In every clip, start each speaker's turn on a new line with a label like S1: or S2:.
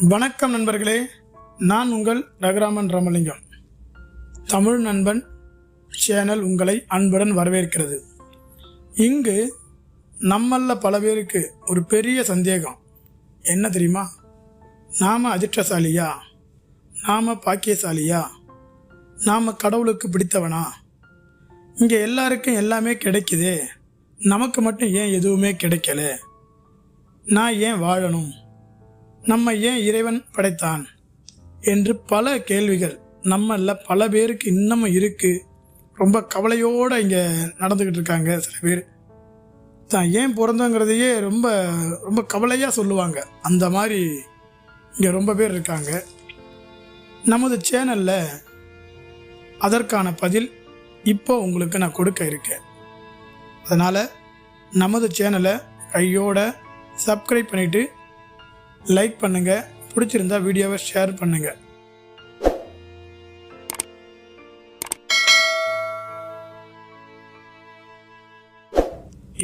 S1: வணக்கம் நண்பர்களே. நான் உங்கள் ரகுராமன் ரமலிங்கம். தமிழ் நண்பன் சேனல் உங்களை அன்புடன் வரவேற்கிறது. இங்கு நம்மள பல பேருக்கு ஒரு பெரிய சந்தேகம். என்ன தெரியுமா? நாம் அதிர்ஷ்டசாலியா? நாம பாக்கியசாலியா? நாம் கடவுளுக்கு பிடித்தவனா? இங்கே எல்லாருக்கும் எல்லாமே கிடைக்குதே. நமக்கு மட்டும் ஏன் எதுவுமே கிடைக்கல? நான் ஏன் வாழணும்? நம்ம ஏன் இறைவன் படைத்தான்? என்று பல கேள்விகள் நம்மள பல பேருக்கு இன்னமும் இருக்குது ரொம்ப கவலையோடு இங்கே நடந்துக்கிட்டு இருக்காங்க சில பேர். தான் ஏன் பிறந்தோங்கிறதையே ரொம்ப ரொம்ப கவலையாக சொல்லுவாங்க. அந்த மாதிரி இங்கே ரொம்ப பேர் இருக்காங்க. நமது சேனலில் அதற்கான பதில் இப்போ உங்களுக்கு நான் கொடுக்க இருக்கேன். அதனால் நமது சேனலை கையோட சப்ஸ்கிரைப் பண்ணிவிட்டு லைக் பண்ணுங்கள் பிடிச்சிருந்தா வீடியோவை ஷேர் பண்ணுங்கள்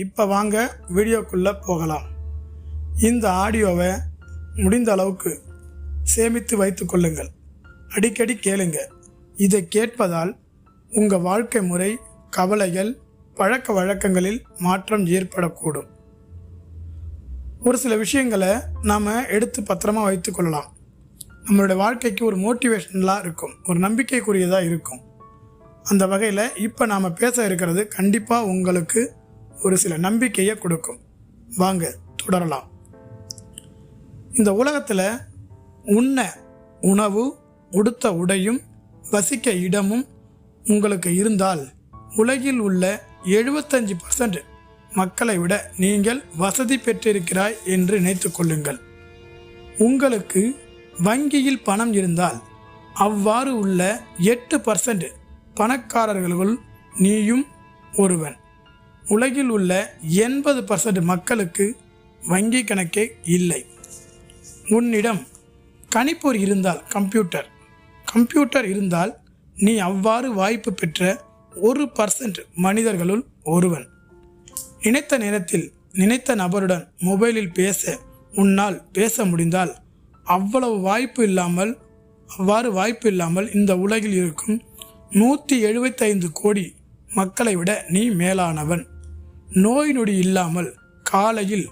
S1: இப்போ வாங்க வீடியோக்குள்ளே போகலாம். இந்த ஆடியோவை முடிந்த அளவுக்கு சேமித்து வைத்து கொள்ளுங்கள். அடிக்கடி கேளுங்க. இதை கேட்பதால் உங்கள் வாழ்க்கை முறை கவலைகள் பழக்க வழக்கங்களில் மாற்றம் ஏற்படக்கூடும். ஒரு சில விஷயங்களை நாம் எடுத்து பத்திரமாக வைத்துக்கொள்ளலாம் நம்மளுடைய வாழ்க்கைக்கு ஒரு மோட்டிவேஷனலாக இருக்கும். ஒரு நம்பிக்கைக்குரியதாக இருக்கும். அந்த வகையில் இப்போ நாம் பேச இருக்கிறது கண்டிப்பாக உங்களுக்கு ஒரு சில நம்பிக்கையை கொடுக்கும். வாங்க தொடரலாம். இந்த உலகத்தில் உண்ண உணவு உடுத்த உடையும் வசிக்க இடமும் உங்களுக்கு இருந்தால் உலகில் உள்ள எழுபத்தஞ்சு பர்சன்ட் மக்களை விட நீங்கள் வசதி பெற்றிருக்கிறாய் என்று நினைத்து கொள்ளுங்கள். உங்களுக்கு வங்கியில் பணம் இருந்தால் அவ்வாறு உள்ள எட்டு பர்சன்ட் பணக்காரர்களுள் நீயும் ஒருவன். உலகில் உள்ள எண்பது பர்சன்ட் மக்களுக்கு வங்கி கணக்கே இல்லை. உன்னிடம் கணிப்பொறி இருந்தால் கம்ப்யூட்டர். கம்ப்யூட்டர் இருந்தால் நீ அவ்வாறு வாய்ப்பு பெற்ற ஒரு பர்சன்ட் மனிதர்களுள் ஒருவன். நினைத்த நேரத்தில் நினைத்த நபருடன் மொபைலில் பேச உன்னால் பேச முடிந்தால் அவ்வளவு வாய்ப்பு இல்லாமல் அவ்வாறு வாய்ப்பு இல்லாமல் இந்த உலகில் இருக்கும் நூற்றி எழுபத்தைந்து கோடி மக்களை விட நீ மேலானவன். நோய் நொடி இல்லாமல் காலையில்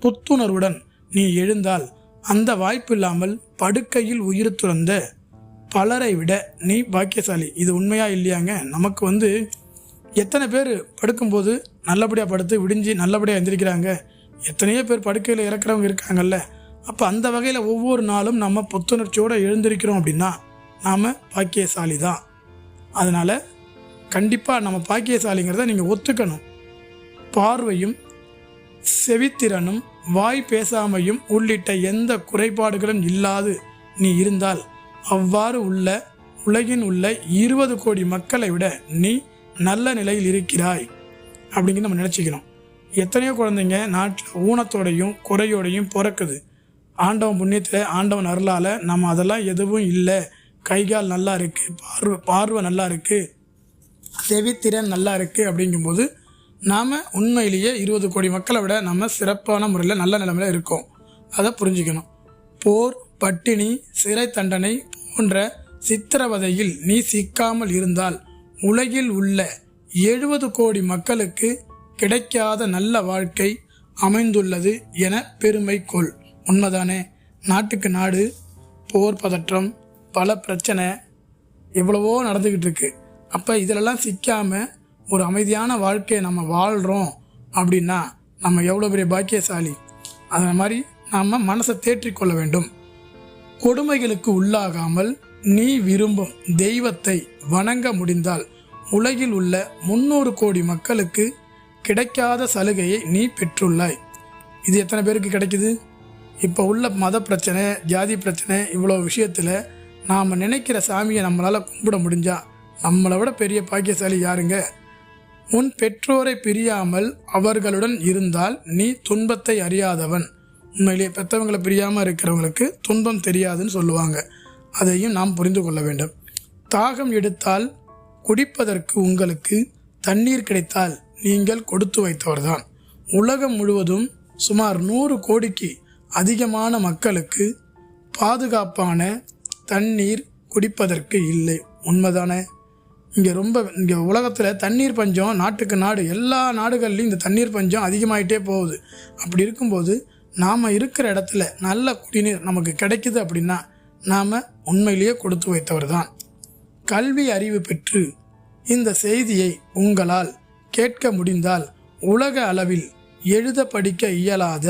S1: புத்துணர்வுடன் நீ எழுந்தால் அந்த வாய்ப்பு இல்லாமல் படுக்கையில் உயிர் துறந்த பலரை விட நீ பாக்கியசாலி. இது உண்மையா இல்லையாங்க? நமக்கு வந்து எத்தனை பேர் படுக்கும்போது நல்லபடியாக படுத்து விடிஞ்சு நல்லபடியாக எந்திரிக்கிறாங்க. எத்தனையோ பேர் படுக்கையில் இறக்குறவங்க இருக்காங்கல்ல. அப்போ அந்த வகையில் ஒவ்வொரு நாளும் நம்ம புத்துணர்ச்சியோடு எழுந்திருக்கிறோம் அப்படின்னா நாம் பாக்கியசாலி தான் அதனால் கண்டிப்பாக நம்ம பாக்கியசாலிங்கிறத நீங்கள் ஒத்துக்கணும். பார்வையும் செவித்திறனும் வாய் பேசாமையும் உள்ளிட்ட எந்த குறைபாடுகளும் இல்லாது நீ இருந்தால் அவ்வாறு உள்ள உலகின் உள்ள இருபது கோடி மக்களை விட நீ நல்ல நிலையில் இருக்கிறாய். அப்படிங்கிறது நம்ம நினச்சிக்கணும் எத்தனையோ குழந்தைங்க நாட்டில் ஊனத்தோடையும் குறையோடையும் பிறக்குது. ஆண்டவன் புண்ணியத்தில் ஆண்டவன் அருளால் நம்ம அதெல்லாம் எதுவும் இல்லை. கைகால் நல்லா இருக்குது பார்வை பார்வை நல்லா இருக்குது செவித்திறன் நல்லா இருக்குது அப்படிங்கும்போது நாம் உண்மையிலேயே இருபது கோடி மக்களை விட நம்ம சிறப்பான முறையில் நல்ல நிலைமையில் இருக்கோம். அதை புரிஞ்சுக்கணும். போர் பட்டினி சிறை தண்டனை போன்ற சித்திரவதையில் நீ சிக்காமல் இருந்தால் உலகில் உள்ள எழுபது கோடி மக்களுக்கு கிடைக்காத நல்ல வாழ்க்கை அமைந்துள்ளது என பெருமை கொள். உண்மைதானே? நாட்டுக்கு நாடு போர் பதற்றம் பல பிரச்சனை எவ்வளவோ நடந்துக்கிட்டு இருக்கு. அப்போ இதிலெல்லாம் சிக்காம ஒரு அமைதியான வாழ்க்கையை நம்ம வாழ்கிறோம் அப்படின்னா நம்ம எவ்வளோ பெரிய பாக்கியசாலி? அதை மாதிரி நாம் மனசை தேற்றிக்கொள்ள வேண்டும். கொடுமைகளுக்கு உள்ளாகாமல் நீ விரும்பும் தெய்வத்தை வணங்க முடிந்தால் உலகில் உள்ள முன்னூறு கோடி மக்களுக்கு கிடைக்காத சலுகையை நீ பெற்றுள்ளாய். இது எத்தனை பேருக்கு கிடைக்குது? இப்போ உள்ள மத பிரச்சனை ஜாதி பிரச்சனை இவ்வளோ விஷயத்தில் நாம் நினைக்கிற சாமியை நம்மளால் கும்பிட முடிஞ்சா நம்மளை விட பெரிய பாக்கியசாலி யாருங்க? உன் பெற்றோரை பிரியாமல் அவர்களுடன் இருந்தால் நீ துன்பத்தை அறியாதவன். உண்மையிலேயே பெற்றவங்களை பிரியாமல் இருக்கிறவங்களுக்கு துன்பம் தெரியாதுன்னு சொல்லுவாங்க. அதையும் நாம் புரிந்து கொள்ள வேண்டும். தாகம் எடுத்தால் குடிப்பதற்கு உங்களுக்கு தண்ணீர் கிடைத்தால் நீங்கள் கொடுத்து வைத்தவர்தான். உலகம் முழுவதும் சுமார் நூறு கோடிக்கு அதிகமான மக்களுக்கு பாதுகாப்பான தண்ணீர் குடிப்பதற்கு இல்லை. உண்மைதானே? இங்கே ரொம்ப இங்கே உலகத்தில் தண்ணீர் பஞ்சம் நாட்டுக்கு நாடு எல்லா நாடுகள்லையும் இந்த தண்ணீர் பஞ்சம் அதிகமாயிட்டே போகுது. அப்படி இருக்கும்போது நாம் இருக்கிற இடத்துல நல்ல குடிநீர் நமக்கு கிடைக்குது அப்படின்னா நாம் உண்மையிலேயே கொடுத்து வைத்தவர் தான் கல்வி அறிவு பெற்று இந்த செய்தியை உங்களால் கேட்க முடிந்தால் உலக அளவில் எழுத படிக்க இயலாத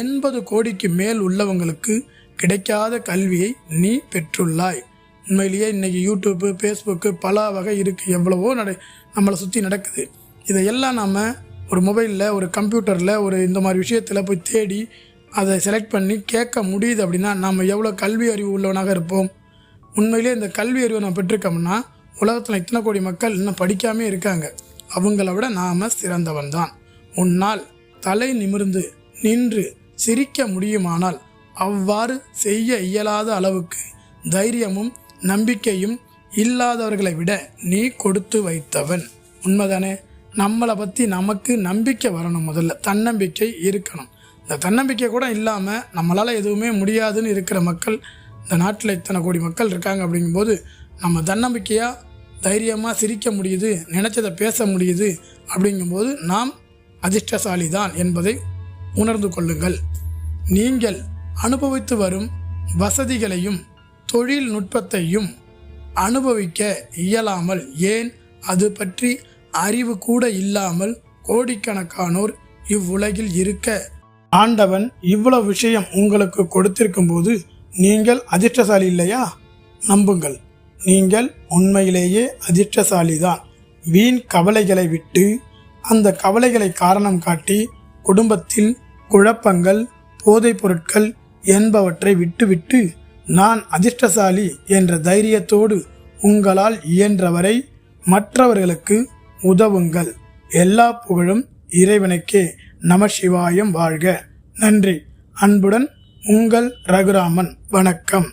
S1: எண்பது கோடிக்கு மேல் உள்ளவங்களுக்கு கிடைக்காத கல்வியை நீ பெற்றுள்ளாய். உண்மையிலேயே இன்றைக்கி யூடியூப்பு ஃபேஸ்புக்கு பல வகை இருக்குது எவ்வளவோ நட நம்மளை சுற்றி நடக்குது. இதையெல்லாம் நாம் ஒரு மொபைலில் ஒரு கம்ப்யூட்டரில் ஒரு இந்த மாதிரி விஷயத்தில் போய் தேடி அதை செலக்ட் பண்ணி கேட்க முடியுது அப்படின்னா நாம் எவ்வளோ கல்வி அறிவு உள்ளவனாக இருப்போம்? உண்மையிலே இந்த கல்வி அறிவை நான் பெற்றிருக்கோம்னா உலகத்தில் இத்தனை கோடி மக்கள் இன்னும் படிக்காமே இருக்காங்க. அவங்கள விட நாம சிறந்தவன் தான். உன்னால் தலை நிமிர்ந்து நின்று சிரிக்க முடியுமானால் அவ்வாறு செய்ய இயலாத அளவுக்கு தைரியமும் நம்பிக்கையும் இல்லாதவர்களை விட நீ கொடுத்து வைத்தவன். உண்மைதானே? நம்மளை பற்றி நமக்கு நம்பிக்கை வரணும் முதல்ல. தன்னம்பிக்கை இருக்கணும். இந்த தன்னம்பிக்கை கூட இல்லாமல் நம்மளால் எதுவுமே முடியாதுன்னு இருக்கிற மக்கள் இந்த நாட்டில் இத்தனை கோடி மக்கள் இருக்காங்க அப்படிங்கும்போது நம்ம தன்னம்பிக்கையாக தைரியமாக சிரிக்க முடியுது நினச்சதை பேச முடியுது அப்படிங்கும்போது நாம் அதிர்ஷ்டசாலி தான் என்பதை உணர்ந்து கொள்ளுங்கள். நீங்கள் அனுபவித்து வரும் வசதிகளையும் தொழில்நுட்பத்தையும் அனுபவிக்க இயலாமல் ஏன்? அது பற்றி அறிவு கூட இல்லாமல் கோடிக்கணக்கானோர் இவ்வுலகில் இருக்க. ஆண்டவன் இவ்வளவு விஷயம் உங்களுக்கு கொடுத்திருக்கும் போது நீங்கள் அதிர்ஷ்டசாலி இல்லையா? நம்புங்கள். நீங்கள் உண்மையிலேயே அதிர்ஷ்டசாலி தான் வீண் கவலைகளை விட்டு அந்த கவலைகளை காரணம் காட்டி குடும்பத்தில் குழப்பங்கள் போதைப் பொருட்கள் என்பவற்றை விட்டுவிட்டு நான் அதிர்ஷ்டசாலி என்ற தைரியத்தோடு உங்களால் இயன்றவரை மற்றவர்களுக்கு உதவுங்கள். எல்லா புகழும் இறைவனுக்கே. நம சிவாயம் வாழ்க. நன்றி. அன்புடன் உங்கள் ரகுராமன். வணக்கம்.